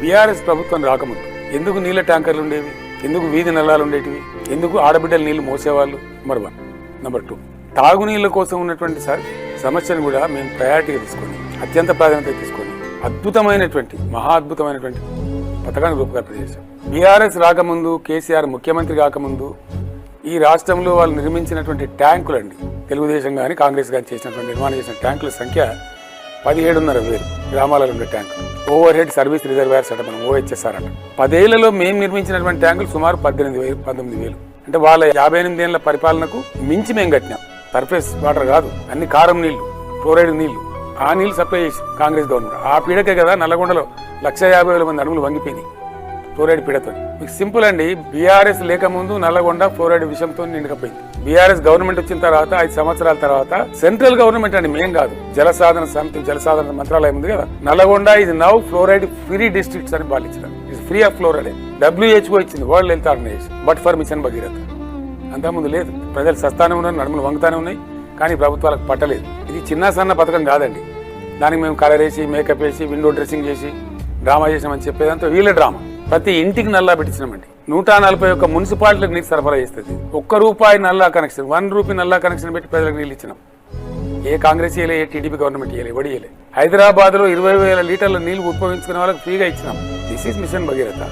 BRS ప్రభుత్వం రాకముందు ఎందుకు నీళ్ళ ట్యాంకర్లు ఉండేవి? ఎందుకు వీధి నల్లాలు ఉండేటివి? ఎందుకు ఆడబిడ్డలు నీళ్ళు మోసేవాళ్ళు? Number one. Number two. తాగునీళ్ళ కోసం ఉన్నటువంటి సార్ సమస్యను కూడా మేము ప్రయారిటీగా తీసుకొని అత్యంత ప్రాధాన్యత తీసుకొని అద్భుతమైనటువంటి మహా అద్భుతమైనటువంటి పథకాన్ని రూపకల్పన చేశాం. బీఆర్ఎస్ రాకముందు కేసీఆర్ ముఖ్యమంత్రి కాకముందు ఈ రాష్ట్రంలో వాళ్ళు నిర్మించినటువంటి ట్యాంకులండి తెలుగుదేశం కానీ కాంగ్రెస్ కానీ చేసినటువంటి నిర్మాణం చేసిన ట్యాంకుల సంఖ్య పదిహేడున్నర వేలు. గ్రామాలలో ఉండే ట్యాంకులు ఓవర్ హెడ్ సర్వీస్ రిజర్వేర్ అంట మనం ఓహెచ్ఎస్ఆర్ అంట. పదేళ్ళలో మేము నిర్మించినటువంటి ట్యాంకులు సుమారు పద్దెనిమిది వేలు పంతొమ్మిది వేలు. అంటే వాళ్ళ యాభై ఎనిమిది ఏళ్ళ పరిపాలనకు మించి మేము కట్టినాం. సర్ఫేస్ వాటర్ కాదు అన్ని కారం నీళ్ళు ఫ్లోరైడ్ నీళ్ళు. ఆ నీళ్ళు సప్లై చేసి కాంగ్రెస్ గవర్నమెంట్. ఆ పీడకే కదా నల్లగొండలో లక్ష యాభై వేల మంది అడుగులు వంగిపోయినాయి. ఫ్లోరైడ్ పీడతో. మీకు సింపుల్ అండి బీఆర్ఎస్ లేకముందు నల్లగొండ ఫ్లోరైడ్ విషయంతో నిండకపోయింది. బీఆర్ఎస్ గవర్నమెంట్ వచ్చిన తర్వాత ఐదు సంవత్సరాల తర్వాత సెంట్రల్ గవర్నమెంట్ అండి మేం కాదు. జలసాధన సమితి జలసాధన మంత్రాలయం ఉంది కదా. నల్లగొండ ఇది నౌ ఫ్లోరైడ్ ఫ్రీ డిస్ట్రిక్ట్స్ అని పాలించారు. ఇది ఫ్రీ ఆఫ్ ఫ్లోరైడ్ డబ్ల్యూహెచ్ఓ ఇచ్చింది world health organization but for mission Bhagiratha అంతకుముందు లేదు. ప్రజలు సస్తానే ఉన్నారు నడుములు వంగుతానే ఉన్నాయి కానీ ప్రభుత్వాలకు పట్టలేదు. ఇది చిన్న సన్న పథకం కాదండి. దానికి మేము కలర్ వేసి మేకప్ వేసి విండో డ్రెస్సింగ్ చేసి డ్రామా చేసామని చెప్పేదంతా వీళ్ళ డ్రామా ప్రతి ఇంటికి నల్లా పెట్టించినామండి. నూట నలభై ఒక్క మున్సిపాలిటీలకు నీరు సరఫరా చేస్తుంది. ఒక్క రూపాయి నల్లా కనెక్షన్ వన్ రూపీ నల్లా కనెక్షన్ పెట్టి ప్రజలకు నీళ్ళు ఇచ్చినాం. ఏ కాంగ్రెస్ చేయలే ఏ టీడీపీ గవర్నమెంట్ ఇయలే ఎవడి హైదరాబాద్లో ఇరవై వేల లీటర్ల నీళ్ళు ఉద్భవించుకునే వాళ్ళకి ఫ్రీగా ఇచ్చినాం. This is machine Bhagiratha